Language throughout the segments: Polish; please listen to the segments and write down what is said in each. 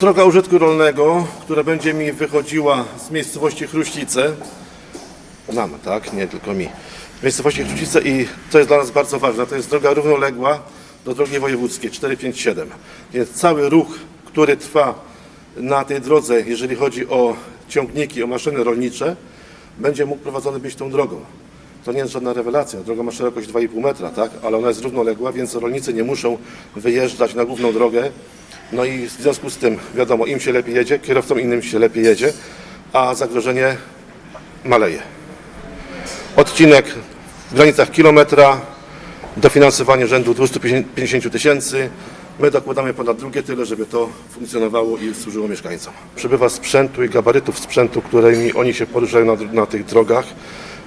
Droga użytku rolnego, która będzie mi wychodziła z miejscowości Chruścice, nam, tak, nie tylko mi, z miejscowości Chruścice i to jest dla nas bardzo ważne, to jest droga równoległa do drogi wojewódzkiej 457. Więc cały ruch, który trwa na tej drodze, jeżeli chodzi o ciągniki, o maszyny rolnicze, będzie mógł prowadzony być tą drogą. To nie jest żadna rewelacja. Droga ma szerokość 2,5 metra, tak? ale ona jest równoległa, więc rolnicy nie muszą wyjeżdżać na główną drogę. No i w związku z tym, wiadomo, im się lepiej jedzie, kierowcom innym się lepiej jedzie, a zagrożenie maleje. Odcinek w granicach kilometra, dofinansowanie rzędu 250 tysięcy. My dokładamy ponad drugie tyle, żeby to funkcjonowało i służyło mieszkańcom. Przybywa sprzętu i gabarytów sprzętu, którymi oni się poruszają na, na tych drogach.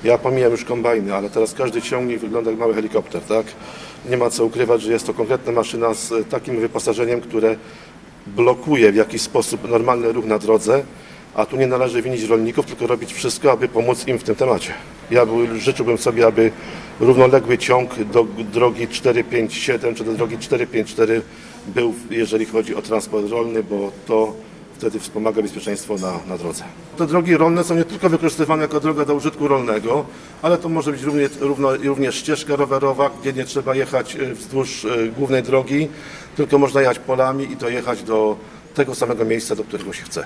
Ja pomijam już kombajny, ale teraz każdy ciągnik wygląda jak mały helikopter, tak? Nie ma co ukrywać, że jest to konkretna maszyna z takim wyposażeniem, które blokuje w jakiś sposób normalny ruch na drodze, a tu nie należy winić rolników, tylko robić wszystko, aby pomóc im w tym temacie. Ja był, życzyłbym sobie, aby równoległy ciąg do drogi 457 czy do drogi 454 był, jeżeli chodzi o transport rolny, bo to wtedy wspomaga bezpieczeństwo na, na drodze. Te drogi rolne są nie tylko wykorzystywane jako droga do użytku rolnego, ale to może być również, równo, również ścieżka rowerowa, gdzie nie trzeba jechać e, wzdłuż e, głównej drogi, tylko można jechać polami i dojechać do tego samego miejsca, do którego się chce.